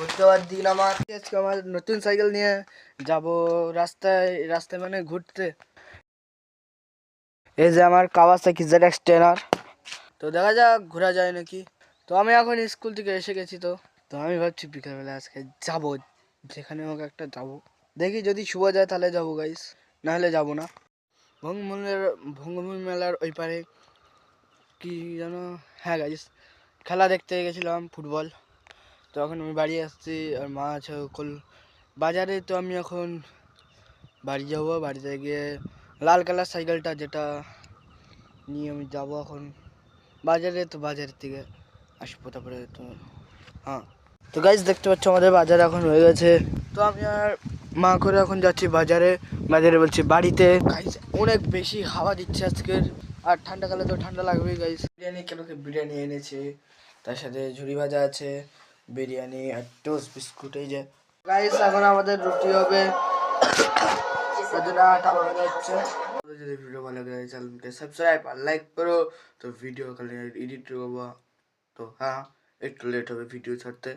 ঘুরতে দিন আমার আজকে আমার নতুন সাইকেল নিয়ে যাব রাস্তায় রাস্তায় মানে ঘুরতে। এই যে আমার কাওয়াসাকি জেড এক্স টেনার তো দেখা যাক, ঘোরা যায় নাকি? তো আমি এখন স্কুল থেকে এসে গেছি তো। তো আমি ভাবছি বিকালবেলা আজকে যাব, যেখানে হোক একটা যাব। দেখি যদি শুভ যায় তাহলে যাব গাইস নাহলে যাব না। ভঙ্গমূলের ভঙ্গমূল মেলার ওই পারে কি যেন হ্যাঁ গাইস খেলা দেখতে গেছিলাম, ফুটবল। তো এখন আমি বাড়ি আসছি আর মা আছে কল বাজারে তো আমি এখন বাড়ি যাব, বাড়িতে গিয়ে লাল কালার সাইকেলটা যেটা নিয়ে আমি যাব এখন। বাজারে তো বাজারের থেকে আসব তারপরে তো হ্যাঁ। তো গাইজ দেখতে পাচ্ছ আমাদের বাজার এখন হয়ে গেছে। তো আমি আর মা করে এখন যাচ্ছি বাজারে। বাজারে বলছি বাড়িতে। গাইজ অনেক বেশি হাওয়া দিচ্ছে আজকের আর ঠান্ডাকালে তো ঠান্ডা লাগবেই গাইজ বিরিয়ানি কেন বিরিয়ানি এনেছে, তার সাথে ঝুড়ি ভাজা আছে। বিরিয়ানি আর টোস্ট বিস্কুট এই যে। গাইস এখন আমাদের রুটি হবে। আটা হচ্ছে। যদি ভিডিও ভালো লাগে চ্যানেলকে সাবস্ক্রাইব আর লাইক করো। তো ভিডিও কালে এডিট করব। তো হ্যাঁ একটু লেট হবে ভিডিও ছাড়তে।